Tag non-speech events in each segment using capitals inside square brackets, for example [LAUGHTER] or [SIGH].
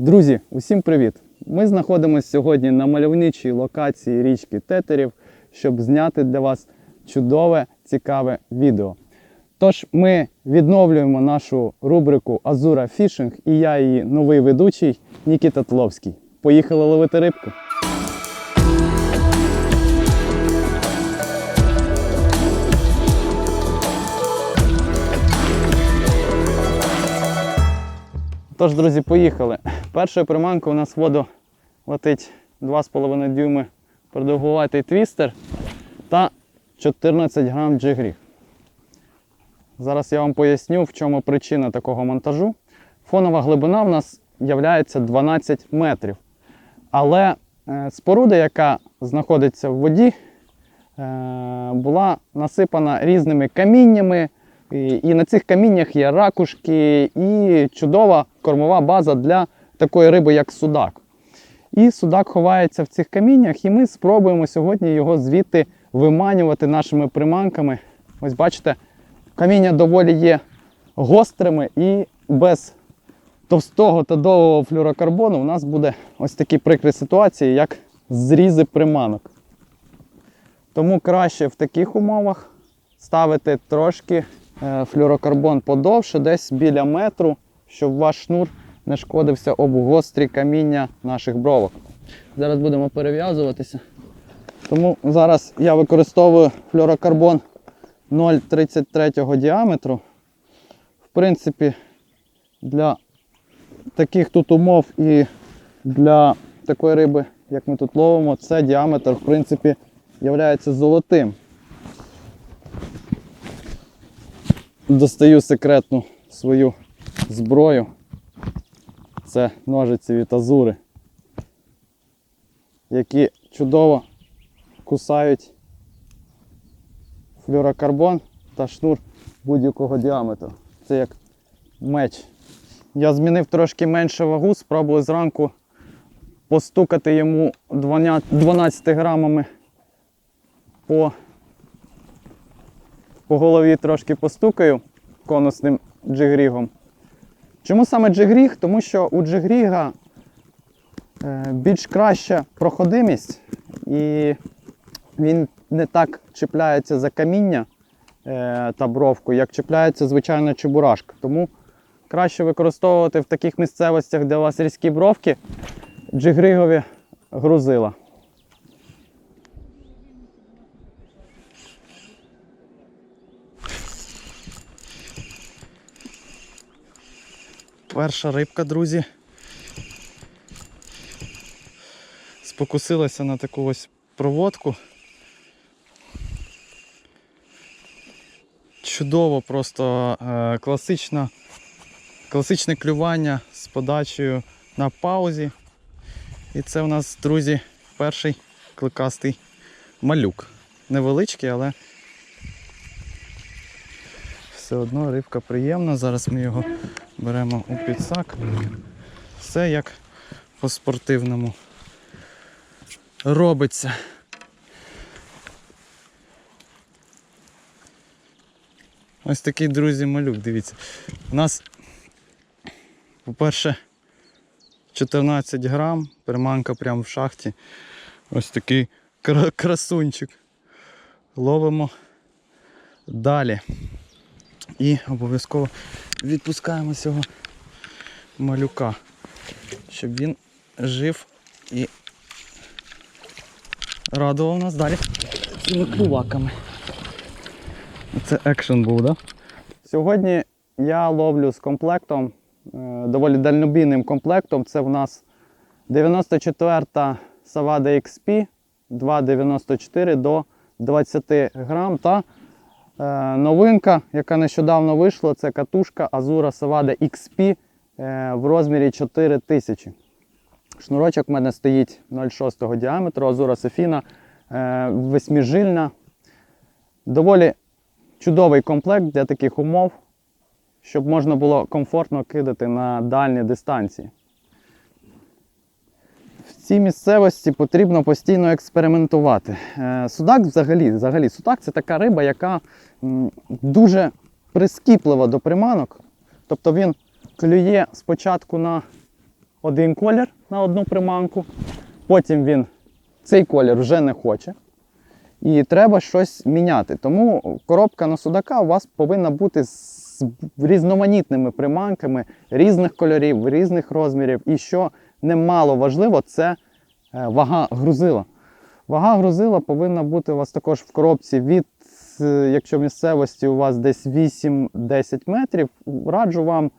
Друзі, усім привіт! Ми знаходимося сьогодні на мальовничій локації річки Тетерів, щоб зняти для вас чудове, цікаве відео. Тож ми відновлюємо нашу рубрику Азура Фішинг і я її новий ведучий Нікіта Тловський. Поїхали ловити рибку. Тож, друзі, поїхали. Першою приманкою у нас в воду летить 2,5 дюйми продовгуватий твістер та 14 грам джигріг. Зараз я вам поясню, в чому причина такого монтажу. Фонова глибина в нас є 12 метрів. Але е, споруда, яка знаходиться в воді, е, була насипана різними каміннями. І на цих каміннях є ракушки і чудова кормова база для такої риби, як судак. І судак ховається в цих каміннях, і ми спробуємо сьогодні його звідти виманювати нашими приманками. Ось бачите, каміння доволі є гострими і без товстого та довгого флюрокарбону у нас буде ось такі прикрі ситуації, як зрізи приманок. Тому краще в таких умовах ставити трошки е, флюрокарбон подовше, десь біля метру, щоб ваш шнур не шкодився об гострі каміння наших бровок. Зараз будемо перев'язуватися. Тому зараз я використовую флюрокарбон 0,33 діаметру. В принципі, для таких тут умов і для такої риби, як ми тут ловимо, це діаметр, в принципі, є золотим. Достаю секретну свою зброю. Це ножиці від азури, які чудово кусають флюрокарбон та шнур будь-якого діаметру. Це як меч. Я змінив трошки менше вагу, спробую зранку постукати йому 12 грамами по, по голові трошки постукаю конусним джигрігом. Чому саме джигріг? Тому що у джигріга е, більш краща проходимість і він не так чіпляється за каміння е, та бровку, як чіпляється звичайна чебурашка. Тому краще використовувати в таких місцевостях, де у вас різкі бровки, джигригові грузила. Перша рибка, друзі. Спокусилася на таку ось проводку. Чудово, просто е, класична, класичне клювання з подачею на паузі. І це у нас, друзі, перший кликастий малюк. Невеличкий, але все одно рибка приємна. Зараз ми його беремо у підсак. Все як по-спортивному робиться. Ось такий, друзі, малюк, дивіться. У нас, по-перше, 14 грам, приманка прямо в шахті. Ось такий красунчик. Ловимо далі. І обов'язково відпускаємо цього малюка, щоб він жив і радував нас далі цими клюваками. Це екшен був. Да? Сьогодні я ловлю з комплектом, е, доволі дальнобійним комплектом. Це в нас 94-та Savada XP 2,94 до 20 грам. Та новинка, яка нещодавно вийшла, це катушка Azura Savada XP е, в розмірі 4000. Шнурочок в мене стоїть 0,6 діаметру, Azura Sofina, е, восьмижильна. Доволі чудовий комплект для таких умов, щоб можна було комфортно кидати на дальні дистанції. Цій місцевості потрібно постійно експериментувати. Е, Судак взагалі, взагалі, судак це така риба, яка дуже прискіплива до приманок. Тобто він клює спочатку на один колір на одну приманку. Потім він цей колір вже не хоче. І треба щось міняти. Тому коробка на судака у вас повинна бути з різноманітними приманками різних кольорів, різних розмірів. І що немало важливо, це е, вага грузила. Вага грузила повинна бути у вас також в коробці від, е, якщо в місцевості у вас десь 8-10 метрів, раджу вам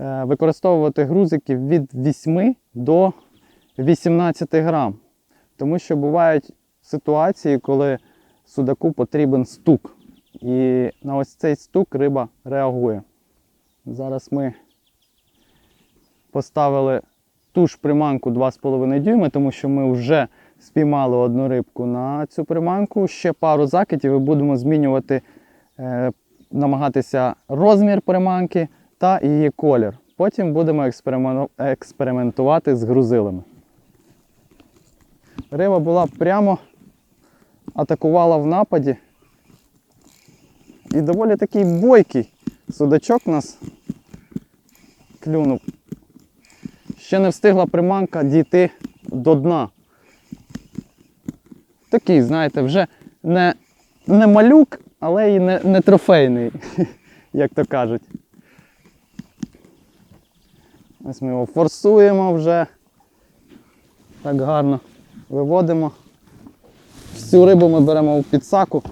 е, використовувати грузики від 8 до 18 грам. Тому що бувають ситуації, коли судаку потрібен стук. І на ось цей стук риба реагує. Зараз ми поставили ту ж приманку 2,5 дюйми, тому що ми вже спіймали одну рибку на цю приманку. Ще пару закидів і будемо змінювати, е, намагатися розмір приманки та її колір. Потім будемо експеримен- експериментувати з грузилами. Риба була прямо атакувала в нападі. І доволі такий бойкий судачок у нас клюнув. Ще не встигла приманка дійти до дна. Такий, знаєте, вже не, не малюк, але і не, не трофейний, [LAUGHS] як то кажуть. Ось ми його форсуємо вже. Так гарно виводимо. Всю рибу ми беремо в підсаку.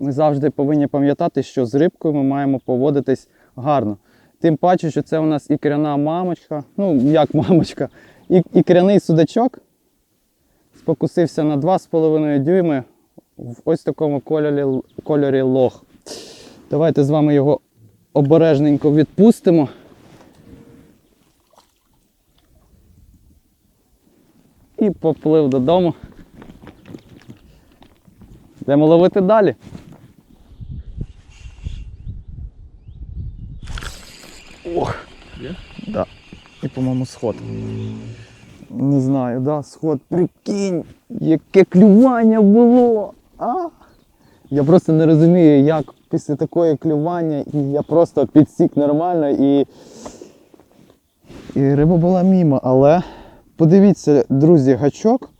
Ми завжди повинні пам'ятати, що з рибкою ми маємо поводитись гарно. Тим паче, що це у нас ікряна мамочка, ну як мамочка, ікряний судачок спокусився на 2,5 дюйми в ось такому кольорі, кольорі лох. Давайте з вами його обережненько відпустимо. І поплив додому. Йдемо ловити далі. Ох. Є? Да. І, по-моєму, сход. Не знаю, да, сход. Прикинь, яке клювання було. А? Я просто не розумію, як після такої клювання, я просто підсік нормально і. І риба була мімо, але подивіться, друзі, гачок.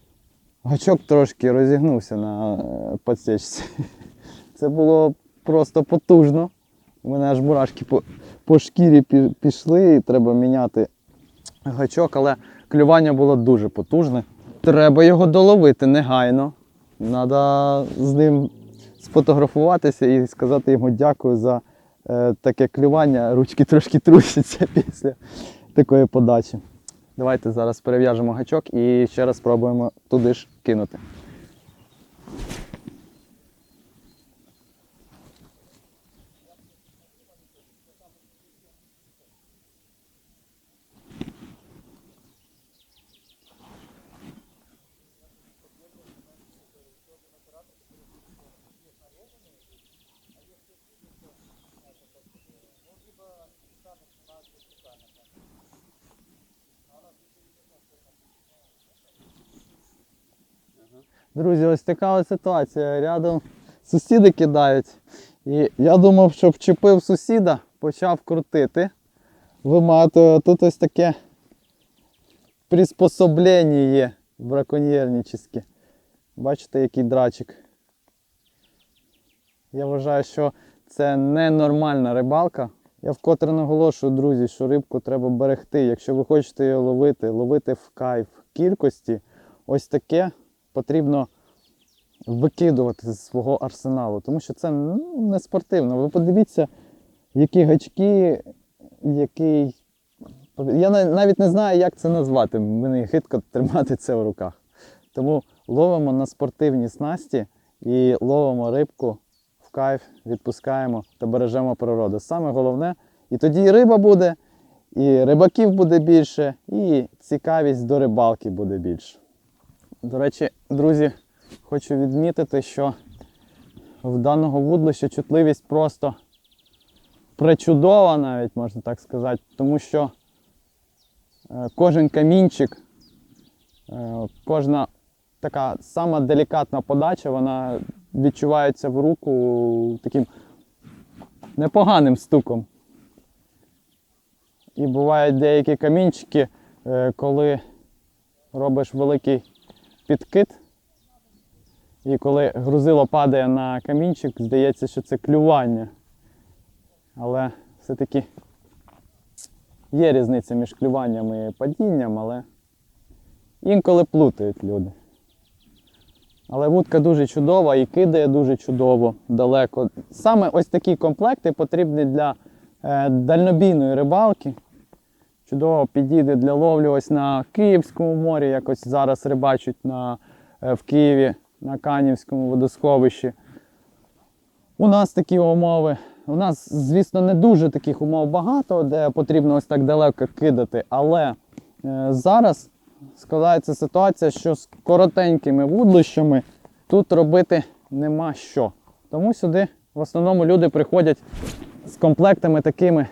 Гачок трошки розігнувся на е, подсечці. [LAUGHS] Це було просто потужно. У мене аж мурашки по, по шкірі пішли, і треба міняти гачок, але клювання було дуже потужне. Треба його доловити негайно. Треба з ним сфотографуватися і сказати йому дякую за е, таке клювання. Ручки трошки трусяться [LAUGHS] після такої подачі. Давайте зараз перев'яжемо гачок і ще раз спробуємо туди ж кинути. Друзі, ось така ось ситуація. Рядом сусіди кидають. І я думав, що вчепив сусіда, почав крутити. Виматую. Тут ось таке приспособлення є браконьєрнічське. Бачите, який драчик. Я вважаю, що це ненормальна рибалка. Я вкотре наголошую, друзі, що рибку треба берегти. Якщо ви хочете її ловити, ловити в кайф кількості, ось таке потрібно викидувати з свого арсеналу, тому що це ну, не спортивно. Ви подивіться, які гачки, який. Я навіть не знаю, як це назвати. Мені гидко тримати це в руках. Тому ловимо на спортивні снасті і ловимо рибку в кайф, відпускаємо та бережемо природу. Саме головне, і тоді і риба буде, і рибаків буде більше, і цікавість до рибалки буде більше. До речі, друзі, хочу відмітити, що в даного вудлища чутливість просто пречудова, навіть можна так сказати, тому що е, кожен камінчик, е, кожна така сама делікатна подача, вона відчувається в руку таким непоганим стуком. І бувають деякі камінчики, е, коли робиш великий підкид, і коли грузило падає на камінчик, здається, що це клювання. Але все-таки є різниця між клюванням і падінням, але інколи плутають люди. Але вудка дуже чудова і кидає дуже чудово далеко. Саме ось такі комплекти потрібні для е, дальнобійної рибалки. Чудово підійде для ловлі ось на Київському морі, якось зараз рибачать на, е, в Києві на Канівському водосховищі. У нас такі умови. У нас, звісно, не дуже таких умов багато, де потрібно ось так далеко кидати. Але е, зараз складається ситуація, що з коротенькими вудлищами тут робити нема що. Тому сюди в основному люди приходять з комплектами такими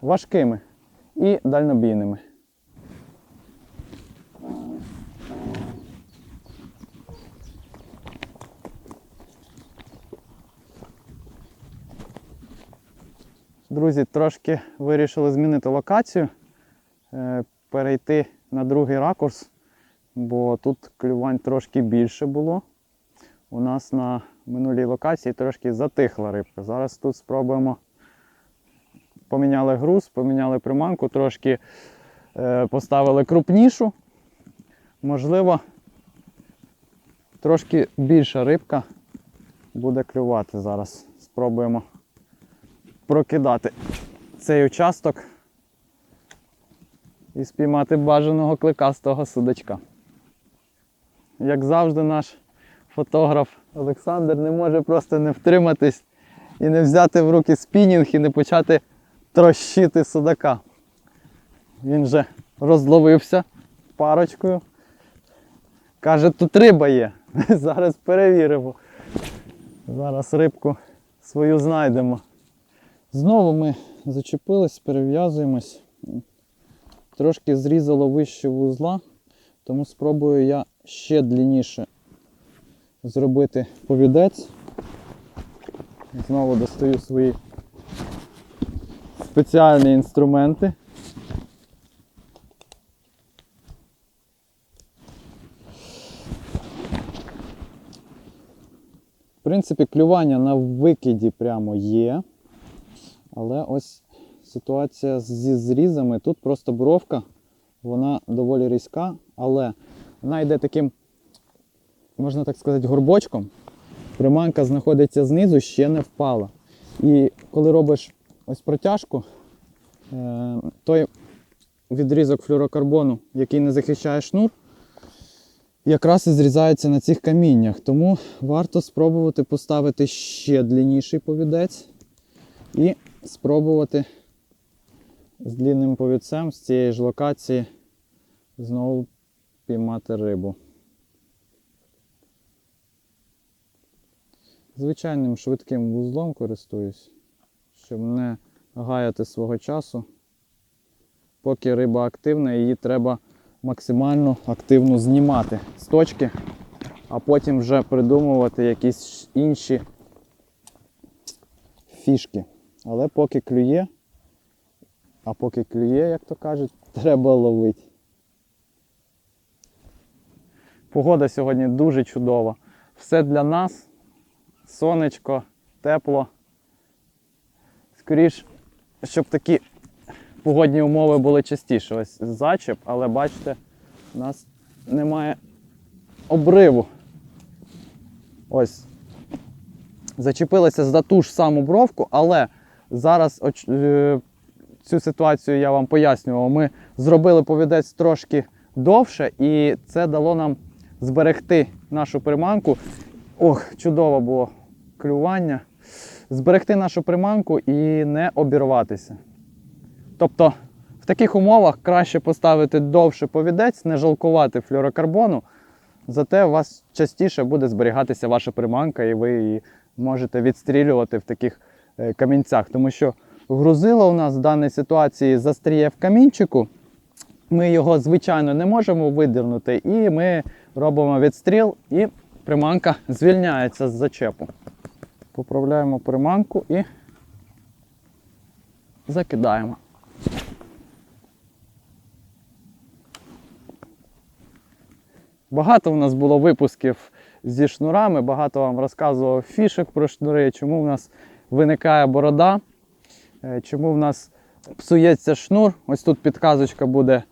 важкими і дальнобійними. Друзі, трошки вирішили змінити локацію, е, перейти на другий ракурс, бо тут клювань трошки більше було. У нас на минулій локації трошки затихла рибка. Зараз тут спробуємо поміняли груз, поміняли приманку, трошки е, поставили крупнішу. Можливо, трошки більша рибка буде клювати зараз. Спробуємо прокидати цей участок і спіймати бажаного кликастого судачка. Як завжди, наш фотограф Олександр не може просто не втриматись і не взяти в руки спінінг і не почати трощити судака. Він вже розловився парочкою. Каже, тут риба є. [LAUGHS] Зараз перевіримо. Зараз рибку свою знайдемо. Знову ми зачепились, перев'язуємось. Трошки зрізало вище вузла, тому спробую я ще длинніше зробити повідець. Знову достаю свої спеціальні інструменти. В принципі, клювання на викиді прямо є. Але ось ситуація зі зрізами. Тут просто бровка, вона доволі різка, але вона йде таким, можна так сказати, горбочком. Приманка знаходиться знизу, ще не впала. І коли робиш ось протяжку, е, той відрізок флюрокарбону, який не захищає шнур, якраз і зрізається на цих каміннях. Тому варто спробувати поставити ще длинніший повідець і спробувати з длинним повідцем з цієї ж локації знову піймати рибу. Звичайним швидким вузлом користуюсь, щоб не гаяти свого часу. Поки риба активна, її треба максимально активно знімати з точки, а потім вже придумувати якісь інші фішки. Але поки клює, а поки клює, як то кажуть, [LAUGHS] треба ловити. Погода сьогодні дуже чудова. Все для нас. Сонечко, тепло. Скоріш, щоб такі погодні умови були частіше. Ось зачеп, але бачите, у нас немає обриву. Ось. Зачепилися за ту ж саму бровку, але зараз оч- е, цю ситуацію я вам пояснював. Ми зробили повідець трошки довше, і це дало нам зберегти нашу приманку. Ох, чудово було клювання. Зберегти нашу приманку і не обірватися. Тобто в таких умовах краще поставити довше повідець, не жалкувати флюорокарбону, зате у вас частіше буде зберігатися ваша приманка, і ви її можете відстрілювати в таких е, камінцях. Тому що грузило у нас в даній ситуації застріє в камінчику. Ми його, звичайно, не можемо видернути, і ми робимо відстріл, і приманка звільняється з зачепу. Поправляємо приманку і закидаємо. Багато в нас було випусків зі шнурами, багато вам розказував фішок про шнури, чому в нас виникає борода, е, чому в нас псується шнур. Ось тут підказочка буде е,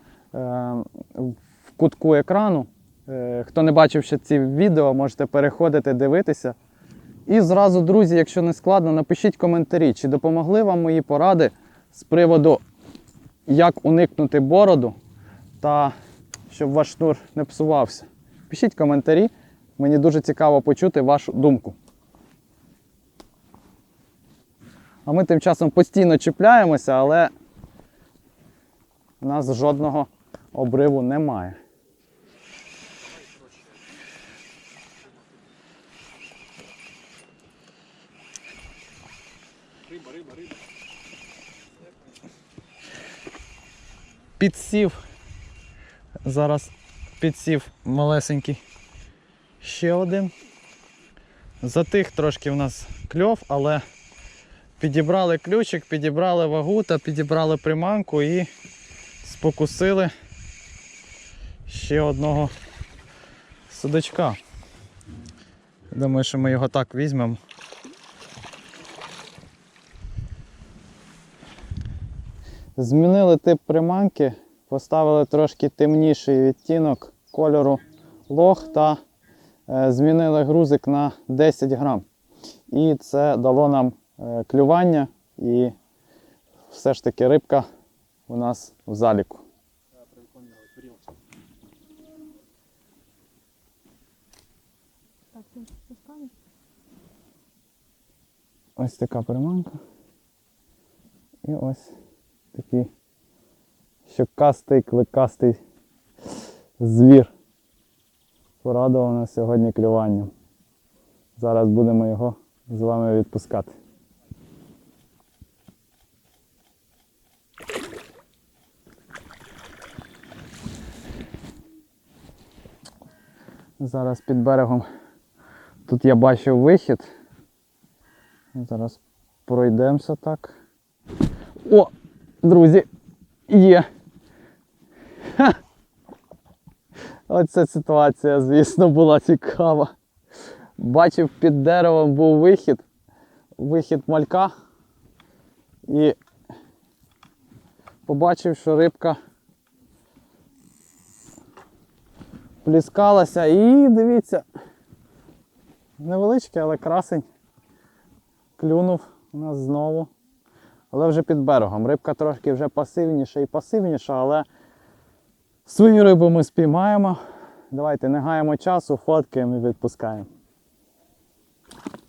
в кутку екрану. Е, Хто не бачив ще ці відео, можете переходити, дивитися. І зразу, друзі, якщо не складно, напишіть коментарі, чи допомогли вам мої поради з приводу, як уникнути бороду та щоб ваш шнур не псувався. Пишіть коментарі, мені дуже цікаво почути вашу думку. А ми тим часом постійно чіпляємося, але у нас жодного обриву немає. Підсів. Зараз підсів малесенький. Ще один. Затих трошки в нас кльов, але підібрали ключик, підібрали вагу та підібрали приманку і спокусили ще одного судачка. Думаю, що ми його так візьмемо. Змінили тип приманки, поставили трошки темніший відтінок кольору лох та е, змінили грузик на 10 грам. І це дало нам е, клювання і все ж таки рибка у нас в заліку. Ось така приманка. І ось такий щокастий, кликастий звір. Порадував нас сьогодні клюванням. Зараз будемо його з вами відпускати. Зараз під берегом тут я бачив вихід. Зараз пройдемося так. О, друзі, є. Ха! Оця ситуація, звісно, була цікава. Бачив, під деревом був вихід, вихід малька. І побачив, що рибка пліскалася і дивіться, невеличкий, але красень клюнув у нас знову. Але вже під берегом. Рибка трошки вже пасивніша і пасивніша, але свою рибу ми спіймаємо. Давайте не гаємо часу, фоткаємо і відпускаємо.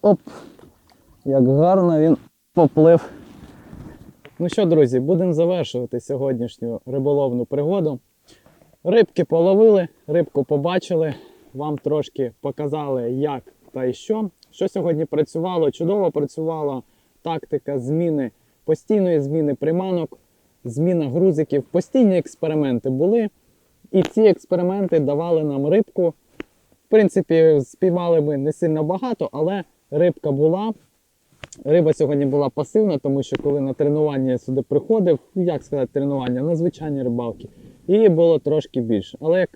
Оп! Як гарно він поплив. Ну що, друзі, будемо завершувати сьогоднішню риболовну пригоду. Рибки половили, рибку побачили, вам трошки показали, як та і що. Що сьогодні працювало? Чудово працювала тактика зміни, постійної зміни приманок, зміна грузиків, постійні експерименти були. І ці експерименти давали нам рибку. В принципі, співали ми не сильно багато, але рибка була. Риба сьогодні була пасивна, тому що коли на тренування я сюди приходив, ну, як сказати, тренування, на звичайні рибалки, її було трошки більше. Але як,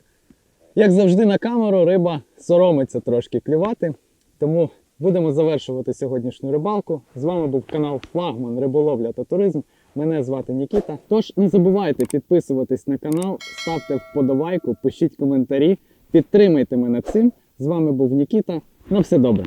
як завжди на камеру, риба соромиться трошки клювати. Тому будемо завершувати сьогоднішню рибалку. З вами був канал Флагман Риболовля та Туризм. Мене звати Нікіта. Тож не забувайте підписуватись на канал, ставте вподобайку, пишіть коментарі, підтримайте мене цим. З вами був Нікіта. На все добре.